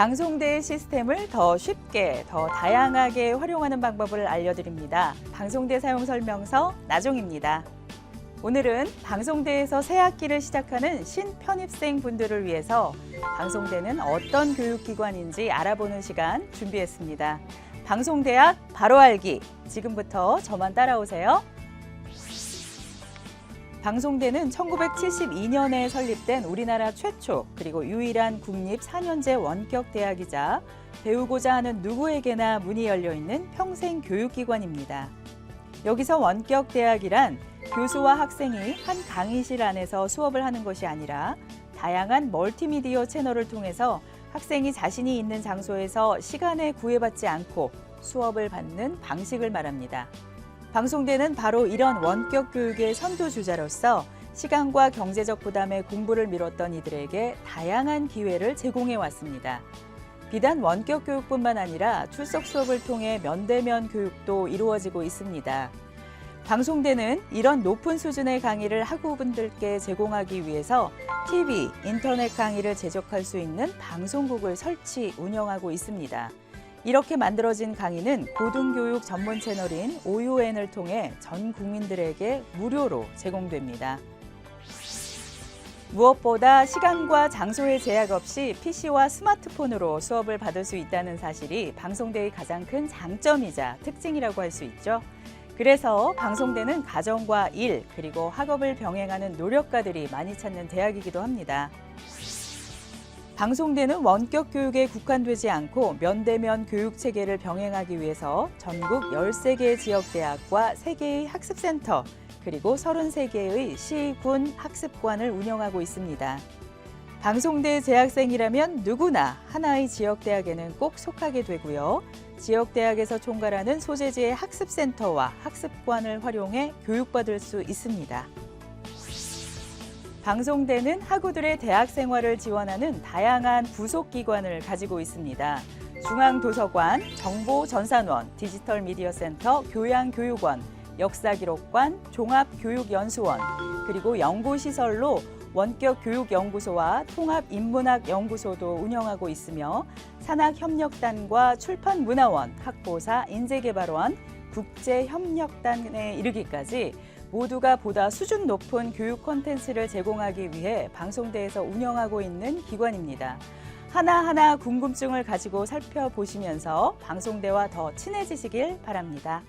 방송대의 시스템을 더 쉽게, 더 다양하게 활용하는 방법을 알려드립니다. 방송대 사용 설명서 나종입니다. 오늘은 방송대에서 새 학기를 시작하는 신편입생 분들을 위해서 방송대는 어떤 교육기관인지 알아보는 시간 준비했습니다. 방송대학 바로 알기. 지금부터 저만 따라오세요. 방송대는 1972년에 설립된 우리나라 최초 그리고 유일한 국립 4년제 원격 대학이자 배우고자 하는 누구에게나 문이 열려 있는 평생 교육기관입니다. 여기서 원격 대학이란 교수와 학생이 한 강의실 안에서 수업을 하는 것이 아니라 다양한 멀티미디어 채널을 통해서 학생이 자신이 있는 장소에서 시간에 구애받지 않고 수업을 받는 방식을 말합니다. 방송대는 바로 이런 원격 교육의 선두주자로서 시간과 경제적 부담에 공부를 미뤘던 이들에게 다양한 기회를 제공해 왔습니다. 비단 원격 교육뿐만 아니라 출석 수업을 통해 면대면 교육도 이루어지고 있습니다. 방송대는 이런 높은 수준의 강의를 학우분들께 제공하기 위해서 TV, 인터넷 강의를 제작할 수 있는 방송국을 설치, 운영하고 있습니다. 이렇게 만들어진 강의는 고등교육 전문 채널인 OUN을 통해 전 국민들에게 무료로 제공됩니다. 무엇보다 시간과 장소의 제약 없이 PC와 스마트폰으로 수업을 받을 수 있다는 사실이 방송대의 가장 큰 장점이자 특징이라고 할 수 있죠. 그래서 방송대는 가정과 일, 그리고 학업을 병행하는 노력가들이 많이 찾는 대학이기도 합니다. 방송대는 원격 교육에 국한되지 않고 면대면 교육 체계를 병행하기 위해서 전국 13개의 지역 대학과 3개의 학습센터, 그리고 33개의 시, 군 학습관을 운영하고 있습니다. 방송대 재학생이라면 누구나 하나의 지역 대학에는 꼭 속하게 되고요. 지역 대학에서 총괄하는 소재지의 학습센터와 학습관을 활용해 교육받을 수 있습니다. 방송대는 학우들의 대학 생활을 지원하는 다양한 부속 기관을 가지고 있습니다. 중앙도서관, 정보전산원, 디지털 미디어 센터, 교양교육원, 역사기록관, 종합교육연수원, 그리고 연구시설로 원격 교육연구소와 통합인문학연구소도 운영하고 있으며 산학협력단과 출판문화원, 학보사, 인재개발원, 국제협력단에 이르기까지 모두가 보다 수준 높은 교육 콘텐츠를 제공하기 위해 방송대에서 운영하고 있는 기관입니다. 하나하나 궁금증을 가지고 살펴보시면서 방송대와 더 친해지시길 바랍니다.